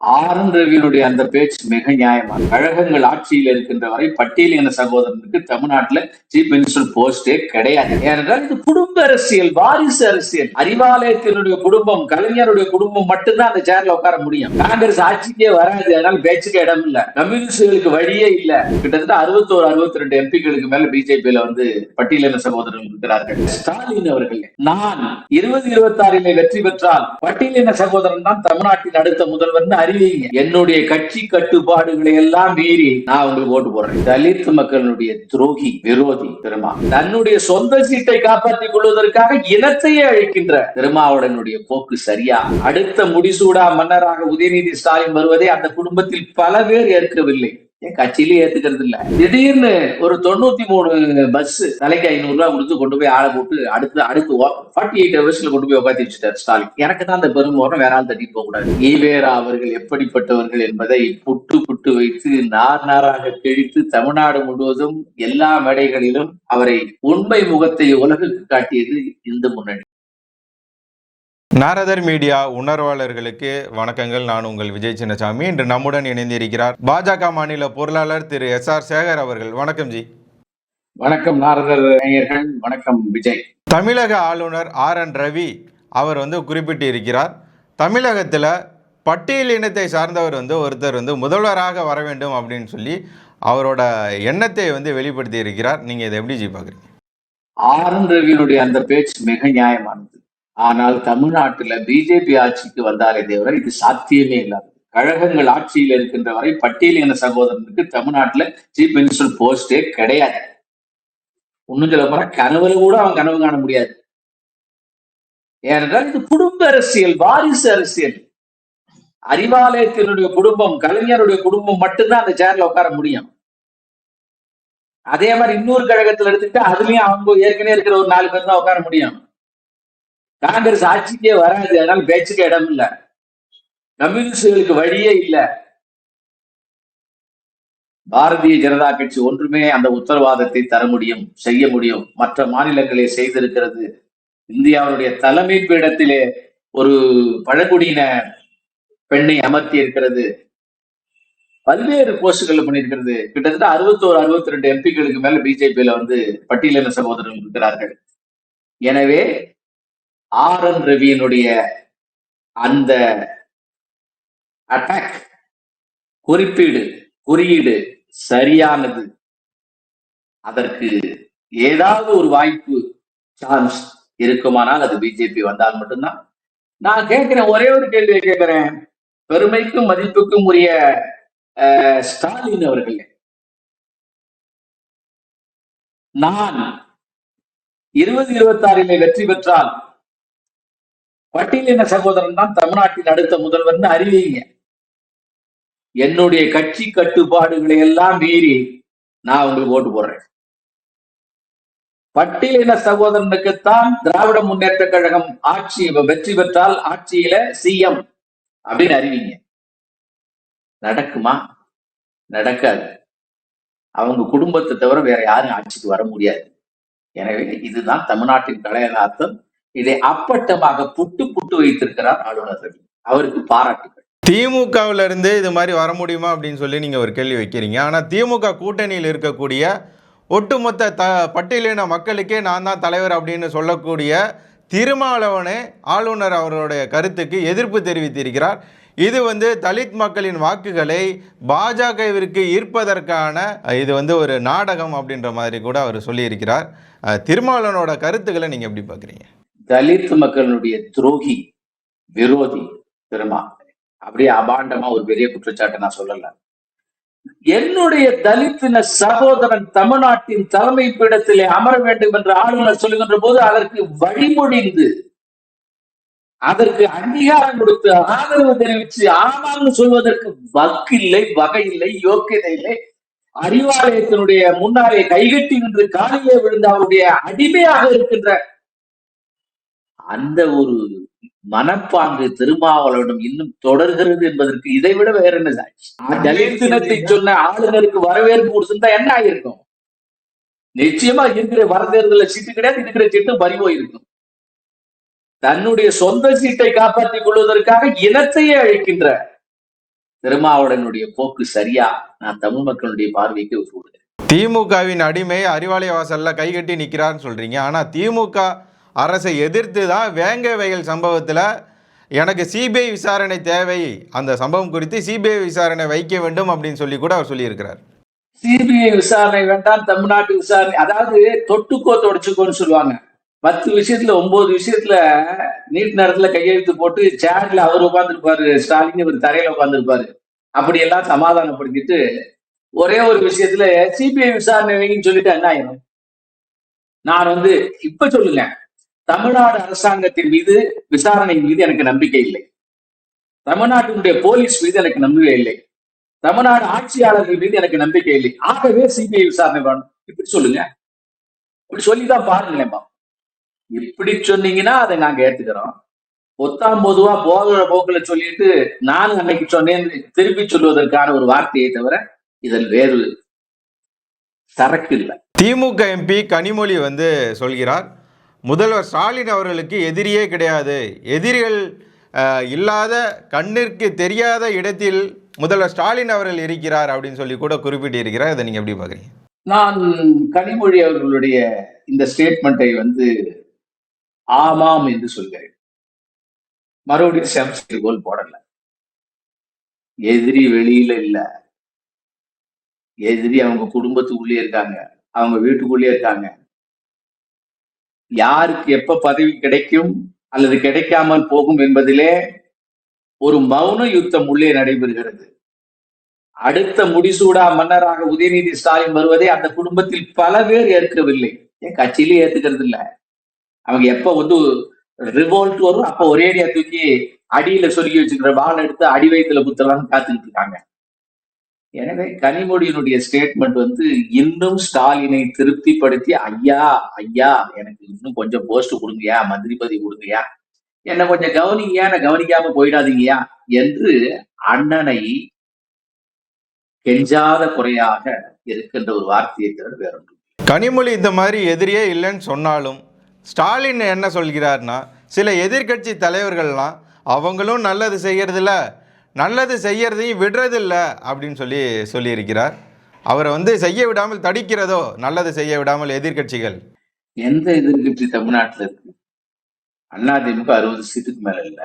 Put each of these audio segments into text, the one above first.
ஆரன் ரவியினுடைய அந்த பேச்சு மிக நியாயமா கழகங்கள் ஆட்சியில் இருக்கின்ற வரை பட்டியலின சகோதரனுக்கு தமிழ்நாட்டுல சீஃப் மினிஸ்டர் போஸ்டே கிடையாது. ஏனென்றால் இது குடும்ப அரசியல் வாரிசு அரசியல். அறிவாலயத்தினுடைய குடும்பம் கலைஞருடைய குடும்பம் மட்டும்தான் அந்த சேர்ல உட்கார முடியும். காங்கிரஸ் ஆட்சிக்கே வராது அதனால பேச்சுக்கு இடம் இல்ல. கம்யூனிஸ்டுகளுக்கு வழியே இல்ல. கிட்டத்தட்ட அறுபத்தோரு அறுபத்தி ரெண்டு எம்பிக்களுக்கு மேல பிஜேபியில வந்து பட்டியலின சகோதரர்கள் இருக்கிறார்கள். ஸ்டாலின் அவர்கள். நான் இருபது இருபத்தி ஆறிலே வெற்றி பெற்றால் பட்டியலின சகோதரன் தான் தமிழ்நாட்டின் அடுத்த முதல்வர் அறிவிங்க என்னுடைய கட்சி கட்டுப்பாடுகளை எல்லாம் மீறி நான் உங்களுக்கு ஓட்டு போடுறேன். தலித் மக்களுடைய துரோகி விரோதி திருமா. தன்னுடைய சொந்த சீட்டை காப்பாற்றிக் கொள்வதற்காக இனத்தையே அழிக்கின்ற திருமாவுடனுடைய போக்கு சரியா? அடுத்த முடிசூடா மன்னராக உதயநிதி ஸ்டாலின் வருவதை அந்த குடும்பத்தில் பல பேர் ஏற்கவில்லை. என் கட்சியிலே ஏத்துக்கிறது இல்ல. திடீர்னு ஒரு தொண்ணூத்தி மூணு பஸ் தலைக்கு ஐநூறு ரூபாய் கொடுத்து கொண்டு போய் ஆளை போட்டு அடுத்து அடுத்து ஃபார்ட்டி எயிட் ஹவர்ஸ்ல கொண்டு போய் உட்காந்து வச்சுட்டார் ஸ்டாலின். எனக்கு தான் அந்த பெரும் வரும் வேற ஆள் தட்டி போக கூடாது ஈவேரா அவர்கள் எப்படிப்பட்டவர்கள் என்பதை புட்டு புட்டு வைத்து நார் நாராக கிழித்து தமிழ்நாடு முழுவதும் எல்லா மேடைகளிலும் அவரை உண்மை முகத்தை உலகுக்கு காட்டியது இந்து முன்னணி. நாரதர் மீடியா உணர்வாளர்களுக்கு வணக்கங்கள். நான் உங்கள் விஜய் சின்னசாமி. இன்று நம்முடன் இணைந்திருக்கிறார் பாஜக மாநில பொருளாளர் திரு எஸ் ஆர் சேகர் அவர்கள். வணக்கம் ஜி. வணக்கம் நாரதர் நேயர்கள். வணக்கம் விஜய். தமிழக ஆளுநர் ஆர் என் ரவி அவர் வந்து குறிப்பிட்டு இருக்கிறார் தமிழகத்தில் பட்டியல் இனத்தை சார்ந்தவர் வந்து ஒருத்தர் வந்து முதல்வராக வர வேண்டும் அப்படின்னு சொல்லி அவரோட எண்ணத்தை வந்து வெளிப்படுத்தி இருக்கிறார் நீங்கள் இதை எப்படி ஜி பார்க்குறீங்க? ஆர் என் ரவியினுடைய அந்த பேச்சு மிக நியாயமானது. ஆனால் தமிழ்நாட்டுல பிஜேபி ஆட்சிக்கு வந்தாலே தவிர இது சாத்தியமே இல்லாது கழகங்கள் ஆட்சியில் இருக்கின்ற வரை பட்டியலின சகோதரனுக்கு தமிழ்நாட்டுல சீஃப் மினிஸ்டர் போஸ்டே கிடையாது. இன்னும் சொல்ல போனா கனவுல கூட அவன் கனவு காண முடியாது. ஏனென்றால் இது குடும்ப அரசியல் வாரிசு அரசியல். அறிவாலயத்தினுடைய குடும்பம் கலைஞருடைய குடும்பம் மட்டும்தான் அந்த சேர்ல உட்கார முடியும். அதே மாதிரி இன்னொரு கழகத்துல எடுத்துக்கிட்டு அதுலயும் அவங்க ஏற்கனவே இருக்கிற ஒரு நாலு பேர் தான் உட்கார முடியும். காங்கிரஸ் ஆட்சிக்கே வராது. அதனால பேச்சுக்கு இடம் இல்ல கம்யூனிஸ்டுகளுக்கு வழியே இல்ல. பாரதிய ஜனதா கட்சி ஒன்றுமே அந்த உத்தரவாதத்தை தர முடியும் செய்ய முடியும். மற்ற மாநிலங்களை செய்திருக்கிறது. இந்தியாவுடைய தலைமை பீடத்திலே ஒரு பழங்குடியின பெண்ணை அமர்த்தி இருக்கிறது. பல்வேறு போஸ்டுகள் பண்ணியிருக்கிறது. கிட்டத்தட்ட அறுபத்தோரு அறுபத்தி ரெண்டு எம்பிக்களுக்கு மேல பிஜேபியில வந்து பட்டியலின சகோதரர்கள் இருக்கிறார்கள். எனவே ஆர் என் ரவியினுடைய அந்த அட்டாக் குறிப்பீடு குறியீடு சரியானது. அதற்கு ஏதாவது ஒரு வாய்ப்பு சான்ஸ் இருக்குமானால் அது பிஜேபி வந்தால் மட்டும்தான். நான் கேட்கிறேன் ஒரே ஒரு கேள்வியை கேட்கிறேன். பெருமைக்கும் மதிப்புக்கும் உரிய ஸ்டாலின் அவர்கள். நான் இருபது இருபத்தி ஆறிலே வெற்றி பெற்றால் பட்டியலின சகோதரன் தான் தமிழ்நாட்டின் அடுத்த முதல்வர்னு அறிவிங்க. என்னுடைய கட்சி கட்டுப்பாடுகளை எல்லாம் மீறி நான் உங்களுக்கு ஓட்டு போடுறேன். பட்டியலின சகோதரனுக்குத்தான் திராவிட முன்னேற்ற கழகம் ஆட்சி வெற்றி பெற்றால் ஆட்சியில சிஎம் அப்படின்னு அறிவிங்க. நடக்குமா? நடக்காது. அவங்க குடும்பத்தை தவிர வேற யாரும் ஆட்சிக்கு வர முடியாது. எனவே இதுதான் தமிழ்நாட்டின் கலையதார்த்தம். இதை அப்பட்டமாக புட்டு புட்டு வைத்திருக்கிறார் ஆளுநர் ரவி. அவருக்கு பாராட்டுகள். திமுகவுல இருந்து இது மாதிரி வர முடியுமா அப்படின்னு சொல்லி நீங்கள் ஒரு கேள்வி வைக்கிறீங்க. ஆனால் திமுக கூட்டணியில் இருக்கக்கூடிய ஒட்டுமொத்த த பட்டியலின மக்களுக்கே நான் தான் தலைவர் அப்படின்னு சொல்லக்கூடிய திருமாவளவனே ஆளுநர் அவருடைய கருத்துக்கு எதிர்ப்பு தெரிவித்திருக்கிறார். இது வந்து தலித் மக்களின் வாக்குகளை பாஜகவிற்கு ஈர்ப்பதற்கான இது வந்து ஒரு நாடகம் அப்படின்ற மாதிரி கூட அவர் சொல்லியிருக்கிறார். திருமாவளவனோட கருத்துக்களை நீங்கள் எப்படி பார்க்குறீங்க? தலித் மக்களுடைய துரோகி விரோதி திருமா அப்படியே அபாண்டமா ஒரு பெரிய குற்றச்சாட்டை நான் சொல்லல. என்னுடைய தலித்தின சகோதரன் தமிழ்நாட்டின் தலைமை பீடத்திலே அமர வேண்டும் என்று ஆளுநர் சொல்லுகின்ற போது அதற்கு வழிமொழிந்து அதற்கு அங்கீகாரம் கொடுத்து ஆதரவு தெரிவித்து ஆமான்னு சொல்வதற்கு வக்கில்லை வகையில்லை யோக்கியதை இல்லை அறிவாலயத்தினுடைய முன்னாலே கைகட்டி நின்று காலையே விழுந்த அவருடைய அடிமையாக இருக்கின்ற அந்த ஒரு மனப்பாங்கு திருமாவளவனிடம் இன்னும் தொடர்கிறது என்பதற்கு இதை விட வேற என்ன சாட்சி? தலித்தினத்தை சொன்ன ஆளுநருக்கு வரவேற்பு கொடுத்திருந்தா என்ன ஆகிருக்கும் நிச்சயமா இருக்கிற வர தேர்தல சீட்டு கிடையாது இருக்கிற சீட்டு பறி போயிருக்கும். தன்னுடைய சொந்த சீட்டை காப்பாற்றிக் கொள்வதற்காக இனத்தையே அழிக்கின்ற திருமாவளவனுடைய போக்கு சரியா? நான் தமிழ் மக்களுடைய பார்வைக்கு விட்டு திமுகவின் அடிமை அறிவாலய வாசல்ல கைகட்டி நிற்கிறார்னு சொல்றீங்க. ஆனா திமுக அரசை எதிர்த்து தான் வேங்கை வயல் சம்பவத்தில் எனக்கு சிபிஐ விசாரணை தேவை. அந்த சம்பவம் குறித்து சிபிஐ விசாரணை வைக்க வேண்டும் அப்படின்னு சொல்லி கூட அவர் சொல்லியிருக்கிறார். சிபிஐ விசாரணை வேண்டாம் தமிழ்நாட்டு விசாரணை அதாவது தொட்டுக்கோ தொடச்சுக்கோன்னு சொல்லுவாங்க. பத்து விஷயத்துல ஒன்பது விஷயத்துல நீட் நேரத்துல கையெழுத்து போட்டு சேர்ல அவர் உட்காந்துருப்பாரு ஸ்டாலின் இவர் தரையில உட்காந்துருப்பாரு அப்படி எல்லாம் சமாதானப்படுத்திட்டு ஒரே ஒரு விஷயத்துல சிபிஐ விசாரணை வைங்கன்னு சொல்லிட்டு என்ன ஆயிரும்? நான் வந்து இப்ப சொல்லுங்க. தமிழ்நாடு அரசாங்கத்தின் மீது விசாரணை மீது எனக்கு நம்பிக்கை இல்லை. தமிழ்நாட்டினுடைய போலீஸ் மீது எனக்கு நம்பிக்கை இல்லை. தமிழ்நாடு ஆட்சியாளர்கள் மீது எனக்கு நம்பிக்கை இல்லை. ஆகவே சிபிஐ விசாரணை வேணும். இப்படி சொல்லுங்க. இப்படி சொல்லிதான் பாருங்களேன்பா இப்படி சொன்னீங்கன்னா அதை நாங்க ஏத்துக்கிறோம். ஒத்தாம் பொதுவா போகிற போக்குல சொல்லிட்டு நானும் அன்னைக்கு சொன்னேன் திருப்பி சொல்வதற்கான ஒரு வார்த்தையை தவிர இதில் வேறு சரக்கு இல்லை. திமுக எம்பி கனிமொழி வந்து சொல்கிறார் முதல்வர் ஸ்டாலின் அவர்களுக்கு எதிரியே கிடையாது. எதிரிகள் இல்லாத கண்ணிற்கு தெரியாத இடத்தில் முதல்வர் ஸ்டாலின் அவர்கள் இருக்கிறார் அப்படின்னு சொல்லி கூட குறிப்பிட்டிருக்கிறார். இதை நீங்க எப்படி பாக்குறீங்க நான் கனிமொழி அவர்களுடைய இந்த ஸ்டேட்மெண்ட்டை வந்து ஆமாம் என்று சொல்கிறேன். மறுபடியும் சாம்சங் கோல் போடல. எதிரி வெளியில இல்ல. எதிரி அவங்க குடும்பத்துக்குள்ளே இருக்காங்க. அவங்க வீட்டுக்குள்ளே இருக்காங்க. யாருக்கு எப்ப பதவி கிடைக்கும் அல்லது கிடைக்காமல் போகும் என்பதிலே ஒரு மௌன யுத்தம் உள்ளே நடைபெறுகிறது. அடுத்த முடிசூடா மன்னராக உதயநிதி ஸ்டாலின் வருவதை அந்த குடும்பத்தில் பல பேர் ஏற்கவில்லை. என் கட்சியிலே ஏத்துக்கிறது இல்ல. அவங்க எப்ப வந்து ரிவோல்ட் வரும் அப்ப ஒரேடியா தூக்கி அடியில சொல்லி வச்சுக்கிற வாள் எடுத்து அடி வயிற்றுல குத்தலாம்னு காத்துக்கிட்டு இருக்காங்க. எனவே கனிமொழியினுடைய ஸ்டேட்மெண்ட் வந்து இன்னும் ஸ்டாலினை திருப்திப்படுத்தி ஐயா ஐயா எனக்கு இன்னும் கொஞ்சம் போஸ்ட் கொடுங்கயா மந்திரி பதவி கொடுங்கயா என்ன கொஞ்சம் கவனிங்கயா நான் கவனிக்காம போயிடாதீங்கயா என்று அண்ணனை கெஞ்சாத குறையாக இருக்கின்ற ஒரு வார்த்தையை தவிர வேற கனிமொழி இந்த மாதிரி எதிரியே இல்லைன்னு சொன்னாலும் ஸ்டாலின் என்ன சொல்கிறார்னா சில எதிர்க்கட்சி தலைவர்கள்லாம் அவங்களும் நல்லது செய்யறதில்ல நல்லது செய்யறதையும் விடுறதில்ல அப்படின்னு சொல்லி சொல்லியிருக்கிறார். அவரை வந்து செய்ய விடாமல் தடிக்கிறதோ நல்லது செய்ய விடாமல் எதிர்க்கட்சிகள்? எந்த எதிர்கட்சி தமிழ்நாட்டுல இருக்கு? அதிமுக அறுபது சீட்டுக்கு மேல இல்ல.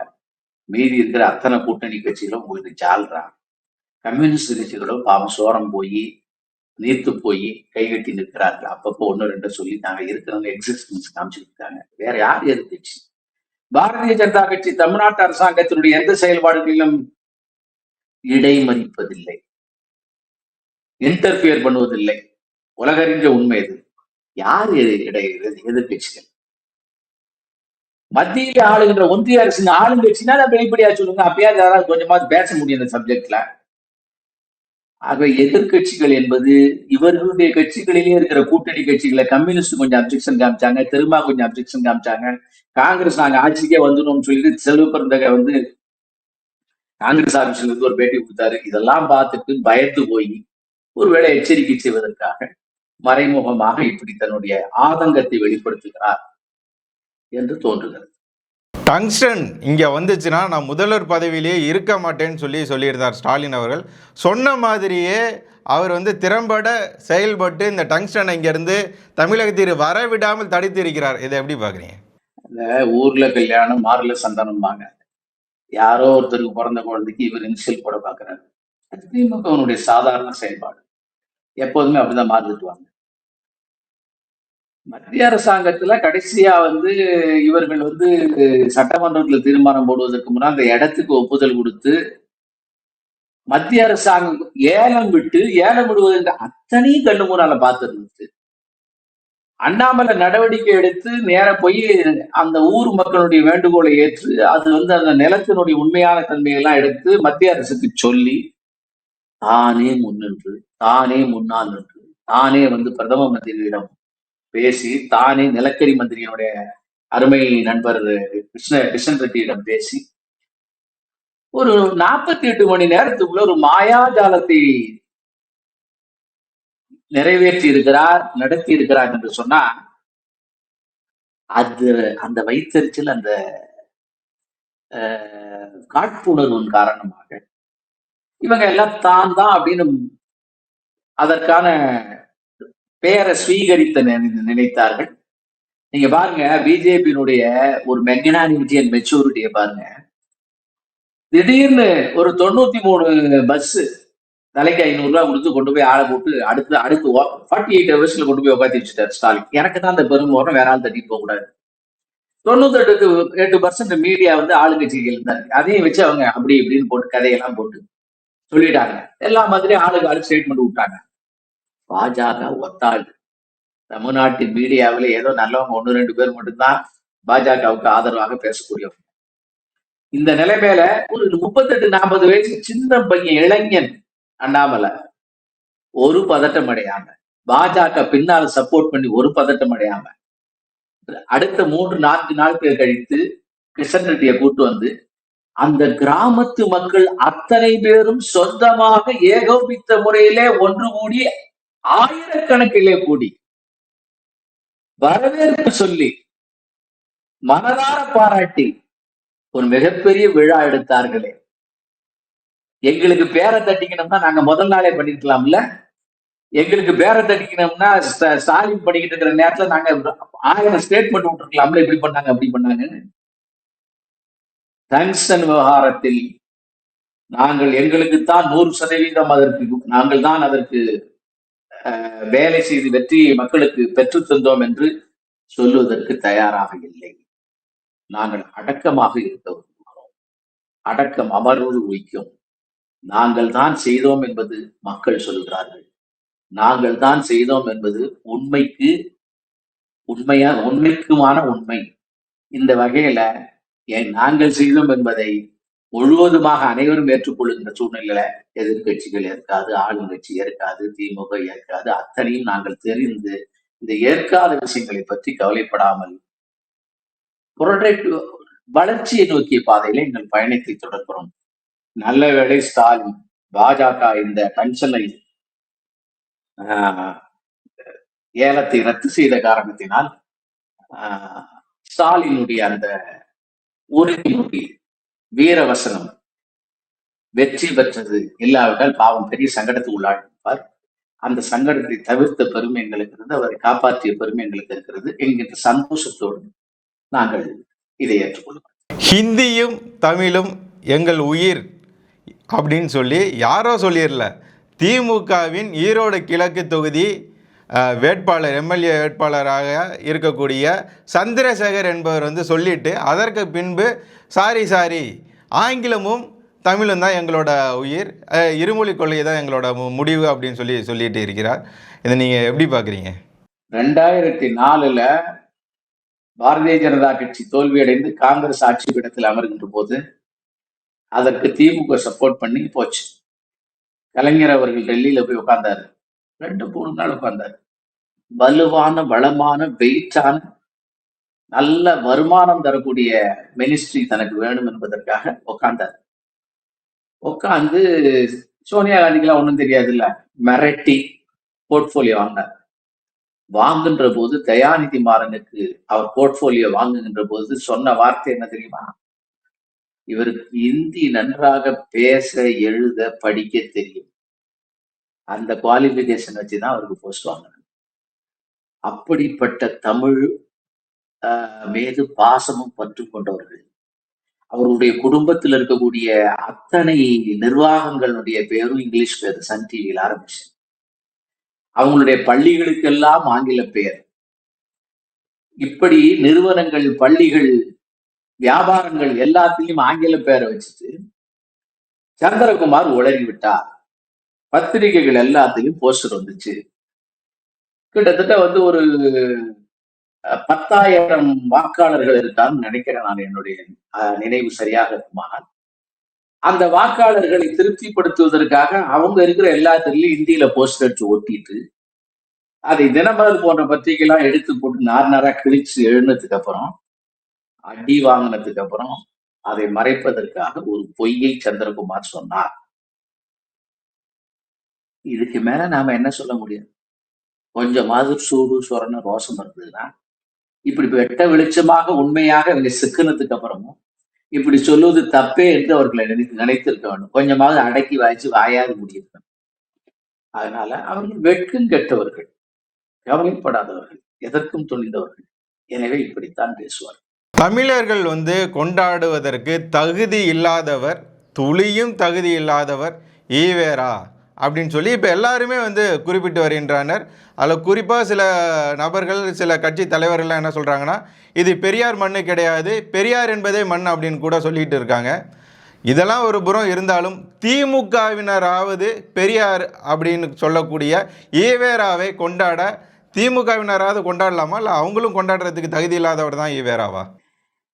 மீதி இருக்கிற அத்தனை கூட்டணி கட்சிகளும் போயிட்டு ஜால்றான் கம்யூனிஸ்ட் கட்சிகளும் பாவம் சோரம் போய் நீர்த்து போய் கைகட்டி நிற்கிறார்கள். அப்பப்போ ஒன்று ரெண்டு சொல்லி நாங்கள் இருக்கிறவங்க எக்ஸிஸ்டன்ஸ் காமிச்சிருக்காங்க வேற யார் எதிர்கட்சி பாரதிய ஜனதா கட்சி தமிழ்நாட்டு அரசாங்கத்தினுடைய எந்த செயல்பாடுகளிலும் இடைமறிப்பதில்லை. இன்டர்பியர் பண்ணுவதில்லை. உலகறிஞ்ச உண்மை இது. யார் எது- எதிர்கட்சிகள் மத்தியில் ஆளுகின்ற ஒன்றிய அரசின் ஆளுங்கட்சினா அதை வெளிப்படையா சொல்லுங்க. அப்பயாவது யாராவது கொஞ்சமாவது பேச முடியும் இந்த சப்ஜெக்ட்ல ஆக எதிர்க்கட்சிகள் என்பது இவர்களுடைய கட்சிகளிலே இருக்கிற கூட்டணி கட்சிகளை கம்யூனிஸ்ட் கொஞ்சம் அப்ஜெக்ஷன் காமிச்சாங்க திருமா கொஞ்சம் அப்ஜெக்ஷன் காமிச்சாங்க காங்கிரஸ் நாங்க ஆட்சிக்கே வந்துடும் சொல்லிட்டு செல்வ பிறந்தக வந்து காங்கிரஸ் ஆபீஸ்ல இருந்து ஒரு பேட்டி கொடுத்தாரு. இதெல்லாம் பார்த்துட்டு பயந்து போய் ஒருவேளை எச்சரிக்கை செய்வதற்காக மறைமுகமாக இப்படி தன்னுடைய ஆதங்கத்தை வெளிப்படுத்துகிறார் என்று தோன்றுகிறது. டங்ஸ்டன் இங்கே வந்துச்சுன்னா நான் முதல்வர் பதவியிலேயே இருக்க மாட்டேன்னு சொல்லி சொல்லியிருந்தார் ஸ்டாலின் அவர்கள். சொன்ன மாதிரியே அவர் வந்து திறம்பட செயல்பட்டு இந்த டங்ஸ்டன் இங்கேருந்து தமிழகத்திற்கு வர விடாமல் தடுத்து இருக்கிறார். இதை எப்படி பார்க்குறீங்க? இந்த ஊர்ல கல்யாணம் மாறுல சந்தானம்பாங்க. யாரோ ஒருத்தருக்கு பிறந்த குழந்தைக்கு இவர் இனிஷியல் போட பாக்குறாரு அது திமுகவினுடைய சாதாரண செயல்பாடு. எப்போதுமே அப்படிதான் மாறிட்டுவாங்க மத்திய அரசாங்கத்துல கடைசியா வந்து இவர்கள் வந்து சட்டமன்றத்துல தீர்மானம் போடுவதற்கு முன்னால் அந்த இடத்துக்கு ஒப்புதல் கொடுத்து மத்திய அரசாங்கம் ஏலம் விட்டு ஏலம் விடுவதற்கு அத்தனையும் கண்ணு முன்னால பார்த்துருந்துச்சு. அண்ணாமலை நடவடிக்கை எடுத்து நேர போய் அந்த ஊர் மக்களுடைய வேண்டுகோளை ஏற்று அது வந்து அந்த நிலத்தினுடைய உண்மையான தன்மையெல்லாம் எடுத்து மத்திய அரசுக்கு சொல்லி தானே முன்னின்று தானே முன்னால் நின்று தானே வந்து பிரதம மந்திரியிடம் பேசி தானே நிலக்கரி மந்திரியினுடைய அருமை நண்பர் கிருஷ்ண கிருஷ்ணன் ரெட்டியிடம் பேசி ஒரு நாற்பத்தி எட்டு மணி நேரத்துக்குள்ள ஒரு மாயாஜாலத்தை நிறைவேற்றி இருக்கிறார் நடத்தி இருக்கிறார் என்று சொன்னா அது அந்த வைத்தறிச்சல் அந்த காட்புணர்வின் காரணமாக இவங்க எல்லாம் தான் தான் அப்படின்னு அதற்கான பெயரை ஸ்வீகரித்த நினை- நினைத்தார்கள். நீங்க பாருங்க பிஜேபியினுடைய ஒரு மெக்னானிமிட்டி அண்ட் மெச்சூரிட்டியை பாருங்க. திடீர்னு ஒரு தொண்ணூத்தி மூணு பஸ் தலைக்கு ஐநூறு ரூபாய் கொடுத்து கொண்டு போய் ஆளை போட்டு அடுத்து அடுத்து ஃபார்ட்டி எயிட் ஹவர்ஸ்ல கொண்டு போய் உட்காந்து வச்சுட்டாரு ஸ்டாலின். எனக்கு தான் அந்த பெரும் வரும் வேற ஆள் தட்டிட்டு போகக்கூடாது தொண்ணூத்தெட்டு எட்டு பர்சன்ட் மீடியா வந்து ஆளுங்கட்சிகள் இருந்தாங்க. அதையும் வச்சு அவங்க அப்படி இப்படின்னு போட்டு கதையெல்லாம் போட்டு சொல்லிட்டாங்க. எல்லா மாதிரியும் ஆளுக்கு ஆளு ஸ்டேட்மெண்ட் விட்டாங்க. பாஜக ஒத்தாள். தமிழ்நாட்டு மீடியாவில் ஏதோ நல்லவங்க ஒன்று ரெண்டு பேர் மட்டும்தான் பாஜகவுக்கு ஆதரவாக பேசக்கூடியவங்க. இந்த நிலைமையில ஒரு முப்பத்தெட்டு நாற்பது வயசு சின்ன பையன் இளைஞன் அண்ணாமலை. ஒரு பதட்டம் அடையாம பாஜக பின்னால சப்போர்ட் பண்ணி ஒரு பதட்டம் அடையாம அடுத்த மூன்று நான்கு நாட்கள் கழித்து கிருஷ்ணன் ரெட்டியை கூட்டு வந்து அந்த கிராமத்து மக்கள் அத்தனை பேரும் சொந்தமாக ஏகோபித்த முறையிலே ஒன்று கூடி ஆயிரக்கணக்கிலே கூடி வரவேற்பு சொல்லி மனதார பாராட்டி ஒரு மிகப்பெரிய விழா எடுத்தார்களே. எங்களுக்கு பேரை தட்டிக்கணும்னா நாங்க முதல் நாளே பண்ணிருக்கலாம்ல? எங்களுக்கு பேரை தட்டிக்கணும்னா ஸ்டாலின் பண்ணிக்கிட்டு இருக்கிற நேரத்துல நாங்க ஆயிரம் ஸ்டேட்மெண்ட் விட்டுருக்கலாம்ல இப்படி பண்ணாங்க அப்படி பண்ணாங்க டங்ஸ்டன் விவகாரத்தில் நாங்கள் எங்களுக்குத்தான் நூறு சதவீதம் அதற்கு நாங்கள் தான் அதற்கு அஹ், வேலை செய்து வெற்றியை மக்களுக்கு பெற்று தந்தோம் என்று சொல்லுவதற்கு தயாராக இல்லை. நாங்கள் அடக்கமாக இருக்க விரும்புகிறோம் அடக்கம் அமர்வது உயிக்கும் நாங்கள் தான் செய்தோம் என்பது மக்கள் சொல்கிறார்கள். நாங்கள் தான் செய்தோம் என்பது உண்மைக்கு உண்மையா உண்மைக்குமான உண்மை. இந்த வகையில ஏன் நாங்கள் செய்தோம் என்பதை முழுவதுமாக அனைவரும் ஏற்றுக்கொள்ளுகின்ற சூழ்நிலையில எதிர்க்கட்சிகள் ஏற்காது ஆளுங்கட்சி ஏற்காது திமுக ஏற்காது அத்தனையும் நாங்கள் தெரிந்து இந்த ஏற்காத விஷயங்களை பற்றி கவலைப்படாமல் புரொடக்ட் வளர்ச்சியை நோக்கிய பாதையில எங்கள் பயணத்தை தொடர்கிறோம். நல்ல வேலை ஸ்டாலின் பாஜக இந்த பென்ஷனை ஆஹ், ஏலத்தை ரத்து செய்த காரணத்தினால் ஆஹ், ஸ்டாலினுடைய அந்த உறுதிமொழி வீரவசனம் வெற்றி பெற்றது. இல்லாவிட்டால் பாவம் பெரிய சங்கடத்துக்கு உள்ளாடிப்பார் அந்த சங்கடத்தை தவிர்த்த பெருமை எங்களுக்கு இருந்து அவரை காப்பாற்றிய பெருமை எங்களுக்கு இருக்கிறது என்கின்ற சந்தோஷத்தோடு நாங்கள் இதை ஏற்றுக்கொள்வோம் ஹிந்தியும் தமிழும் எங்கள் உயிர். அப்படின்னு சொல்லி யாரோ சொல்லிடல திமுகவின் ஈரோடு கிழக்கு தொகுதி வேட்பாளர் எம்எல்ஏ வேட்பாளராக இருக்கக்கூடிய சந்திரசேகர் என்பவர் வந்து சொல்லிட்டு அதற்கு பின்பு சாரி சாரி ஆங்கிலமும் தமிழும் தான் எங்களோட உயிர். இருமொழி கொள்கை தான் எங்களோட மு- முடிவு அப்படின்னு சொல்லி சொல்லிட்டு இருக்கிறார். இதை நீங்கள் எப்படி பார்க்குறீங்க? ரெண்டாயிரத்தி நாலில் பாரதிய ஜனதா கட்சி தோல்வியடைந்து காங்கிரஸ் ஆட்சி பீடத்தில் அமர்கின்ற போது அதற்கு திமுக சப்போர்ட் பண்ணி போச்சு. கலைஞர் அவர்கள் டெல்லியில போய் உட்கார்ந்தாரு. ரெண்டு மூணு நாள் உட்கார்ந்தாரு. வலுவான வளமான வெயிட்டான நல்ல வருமானம் தரக்கூடிய மினிஸ்ட்ரி தனக்கு வேணும் என்பதற்காக உட்கார்ந்தார். உட்கார்ந்து சோனியா காந்திக்கெல்லாம் ஒன்றும் தெரியாது இல்ல மிரட்டி போர்ட்ஃபோலியோ வாங்கினார். வாங்குன்ற போது தயாநிதி மாறனுக்கு அவர் போர்ட்ஃபோலியோ வாங்குகின்ற போது சொன்ன வார்த்தை என்ன தெரியுமா? இவருக்கு இந்தி நன்றாக பேச எழுத படிக்க தெரியும். அந்த குவாலிபிகேஷன் வச்சுதான் அவருக்கு போஸ்ட் வாங்கினார் அப்படிப்பட்ட தமிழ் ஆஹ், மீது பாசமும் பற்று கொண்டவர்கள். அவருடைய குடும்பத்தில் இருக்கக்கூடிய அத்தனை நிர்வாகங்களுடைய பேரும் இங்கிலீஷ் பேர் சன் டிவியில் ஆரம்பிச்சு. அவங்களுடைய பள்ளிகளுக்கெல்லாம் ஆங்கில பெயர் இப்படி நிறுவனங்கள் பள்ளிகள் வியாபாரங்கள் எல்லாத்தையும் ஆங்கில பேரை வச்சுட்டு சந்திரகுமார் உளறி விட்டார் பத்திரிகைகள் எல்லாத்தையும் போஸ்டர் வந்துச்சு. கிட்டத்தட்ட வந்து ஒரு பத்தாயிரம் வாக்காளர்கள் இருக்கான்னு நினைக்கிறேன் நான் என்னுடைய அஹ், நினைவு சரியாக இருக்குமானால். அந்த வாக்காளர்களை திருப்திப்படுத்துவதற்காக அவங்க இருக்கிற எல்லாத்துலயும் இந்தியில போஸ்டர் அடிச்சு ஒட்டிட்டு அதை தினமலர் போன்ற பத்திரிகைலாம் எடுத்து போட்டு நார் நாரா கிழிச்சு எழுந்ததுக்கு அப்புறம் அடி வாங்கினதுக்கு அப்புறம் அதை மறைப்பதற்காக ஒரு பொய்யை சந்திரகுமார் சொன்னார். இதுக்கு மேல நாம என்ன சொல்ல முடியும்? கொஞ்சமாவது சூடு சொரண ரோசம் இருந்ததுன்னா இப்படி வெட்ட வெளிச்சமாக உண்மையாக இவங்க சிக்கினதுக்கு அப்புறமும் இப்படி சொல்லுவது தப்பே என்று அவர்களை நினைத்து நினைத்திருக்க வேண்டும். கொஞ்சமாவது அடக்கி வாய்ச்சி வாயாறு முடியிருக்கணும். அதனால அவர்கள் வெட்கும் கெட்டவர்கள் கவலைப்படாதவர்கள் எதற்கும் துணிந்தவர்கள். எனவே இப்படித்தான் பேசுவார்கள். தமிழர்கள் வந்து கொண்டாடுவதற்கு தகுதி இல்லாதவர் துளியும் தகுதி இல்லாதவர் ஈவேரா அப்படின்னு சொல்லி இப்போ எல்லாருமே வந்து குறிப்பிட்டு வருகின்றனர். அதில் குறிப்பாக சில நபர்கள் சில கட்சி தலைவர்கள்லாம் என்ன சொல்கிறாங்கன்னா இது பெரியார் மண்ணு கிடையாது பெரியார் என்பதே மண் அப்படின்னு கூட சொல்லிட்டு இருக்காங்க. இதெல்லாம் ஒரு புறம் இருந்தாலும் திமுகவினராவது பெரியார் அப்படின்னு சொல்லக்கூடிய ஈவேராவை கொண்டாட திமுகவினராவது கொண்டாடலாமா? இல்லை அவங்களும் கொண்டாடுறதுக்கு தகுதி இல்லாதவர் தான் ஈவேராவா?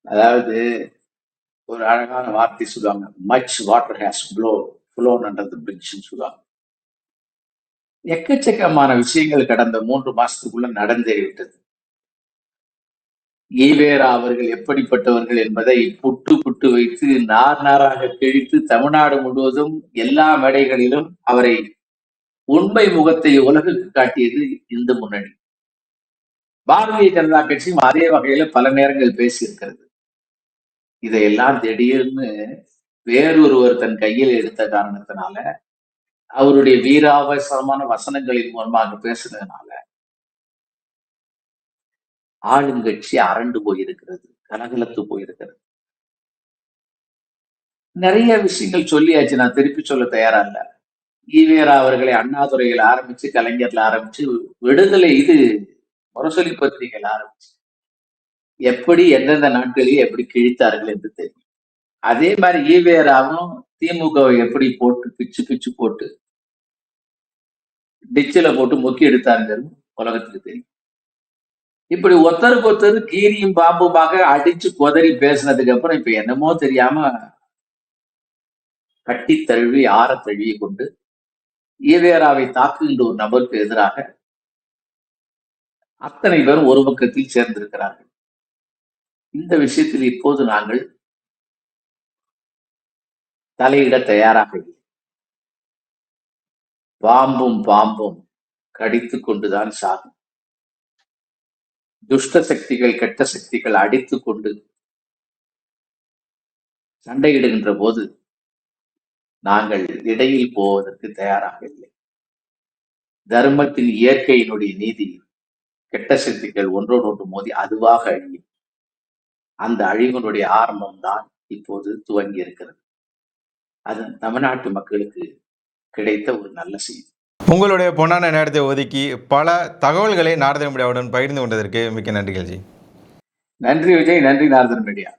அதாவது ஒரு அழகான வார்த்தை சொல்லுவாங்க much water has flow flown under the பிரிட்ஜ்னு சொல்லுவாங்க. எக்கச்சக்கமான விஷயங்கள் கடந்த மூன்று மாசத்துக்குள்ள நடந்தேறிவிட்டது ஈவேரா அவர்கள் எப்படிப்பட்டவர்கள் என்பதை புட்டு புட்டு வைத்து நார் நாராக கிழித்து தமிழ்நாடு முழுவதும் எல்லா மேடைகளிலும் அவரை உண்மை முகத்தை உலகுக்கு காட்டியது இந்து முன்னணி. பாரதிய ஜனதா கட்சியும் அதே வகையில பல நேரங்கள் பேசியிருக்கிறது. இதையெல்லாம் திடீர்னு வேறொருவர் தன் கையில் எடுத்த காரணத்தினால அவருடைய வீராவசமான வசனங்களின் மூலமாக பேசுனதுனால ஆளுங்கட்சி அரண்டு போயிருக்கிறது கலகலத்து போயிருக்கிறது. நிறைய விஷயங்கள் சொல்லியாச்சு. நான் திருப்பி சொல்ல தயாரா இல்ல. ஈவேரா அவர்களை அண்ணாதுறையில் ஆரம்பிச்சு கலைஞர்ல ஆரம்பிச்சு விடுதலை இது முரசொலி பத்திரிகையில் ஆரம்பிச்சு. எப்படி எந்தெந்த நாட்களில் எப்படி கிழித்தார்கள் என்று தெரியும். அதே மாதிரி ஈவேராவும் திமுகவை எப்படி போட்டு பிச்சு பிச்சு போட்டு டிச்சில போட்டு முக்கி எடுத்தாருங்கிறது உலகத்துக்கு தெரியும். இப்படி ஒருத்தருக்கு ஒருத்தர் கீரியும் பாம்புமாக அடிச்சு கொதறி பேசினதுக்கு அப்புறம் இப்ப என்னமோ தெரியாம கட்டி தழுவி ஆற தழுவி கொண்டு ஈவேராவை தாக்குகின்ற ஒரு நபருக்கு எதிராக அத்தனை பேரும் ஒரு பக்கத்தில் சேர்ந்திருக்கிறார்கள். இந்த விஷயத்தில் இப்போது நாங்கள் தலையிட தயாராக இல்லை. பாம்பும் பாம்பும் கடித்துக் கொண்டுதான் சாகும். துஷ்ட சக்திகள் கெட்ட சக்திகள் அடித்துக் கொண்டு சண்டையிடுகின்ற போது நாங்கள் இடையில் போவதற்கு தயாராக இல்லை. தர்மத்தின் இயற்கையினுடைய நீதி கெட்ட சக்திகள் ஒன்றோடு ஒன்று மோதி அதுவாக அழியும். அந்த அழிவினுடைய ஆரம்பம் தான் இப்போது துவங்கி இருக்கிறது. அது தமிழ்நாட்டு மக்களுக்கு கிடைத்த ஒரு நல்ல செய்தி. உங்களுடைய பொன்னான நேரத்தை ஒதுக்கி பல தகவல்களை நாரத மீடியாவுடன் பகிர்ந்து கொண்டதற்கு மிக்க நன்றிகள் ஜி. நன்றி விஜய் நன்றி நாரதன் மீடியா.